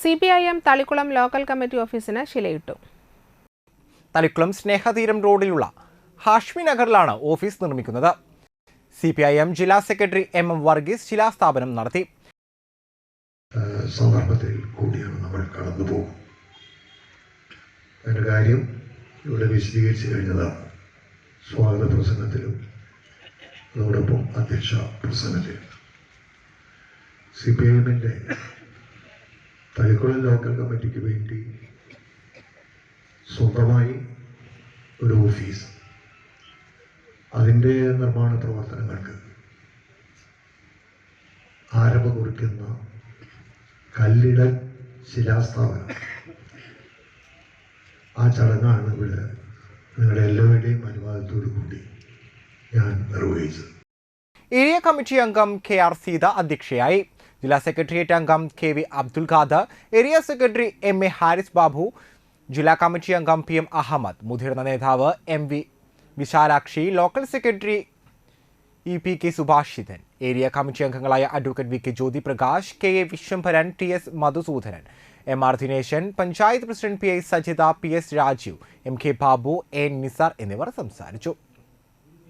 C P I M Thalikkulam local committee ഓഫീസിന് ശിലയിട്ടു. തളിക്കുളം സ്നേഹതീരം റോഡിലുള്ള ഹാഷ്മി നഗറിലാണ് ഓഫീസ് നിർമ്മിക്കുന്നത്. സി പി ഐ എം ജില്ലാ സെക്രട്ടറി എം എം വർഗീസ് ശിലാസ്ഥാപനം നടത്തി. സന്ദർഭത്തിൽ കൂടിയാണ് നമ്മൾ കടന്നു പോകും അതിന്റെ കാര്യം ഇവിടെ വിശദീകരിച്ചു കഴിഞ്ഞതാണ്. സ്വാഗത പ്രസംഗത്തിലും അതോടൊപ്പം അധ്യക്ഷ പ്രസംഗത്തിലും. സി പി ഐ എമ്മിന്റെ തളിക്കുളം ലോക്കൽ കമ്മിറ്റിക്ക് വേണ്ടി സ്വന്തമായി ഒരു ഓഫീസ് അതിന്റെ നിർമ്മാണ പ്രവർത്തനങ്ങൾക്ക് ആരംഭം കുറിക്കുന്ന കല്ലിടൽ ശിലാസ്ഥാപനം. ആ ചടങ്ങാണ് ഇവിടെ നിങ്ങളുടെ എല്ലാവരുടെയും അനുവാദത്തോടു കൂടി ഞാൻ നിർവഹിച്ചത്. ഏരിയ കമ്മിറ്റി അംഗം കെ ആർ സീത അധ്യക്ഷയായി. ജില്ലാ സെക്രട്ടേറിയറ്റ് അംഗം K V Abdul Khader area secretary M A Haris Babu ജില്ലാ കമ്മിറ്റി അംഗം പി എം അഹമ്മദ് മുതിർന്ന നേതാവ് M V Vishalakshi local secretary E P K Subhashithan area committee അംഗങ്ങളായ advocate V K Jyothi Prakash K A Vishwambharan T S Madhusoodanan M R Dineshan panchayat president P I Sajitha P S Rajeev M K Babu N Nisar എന്നിവർ സംസാരിച്ചു.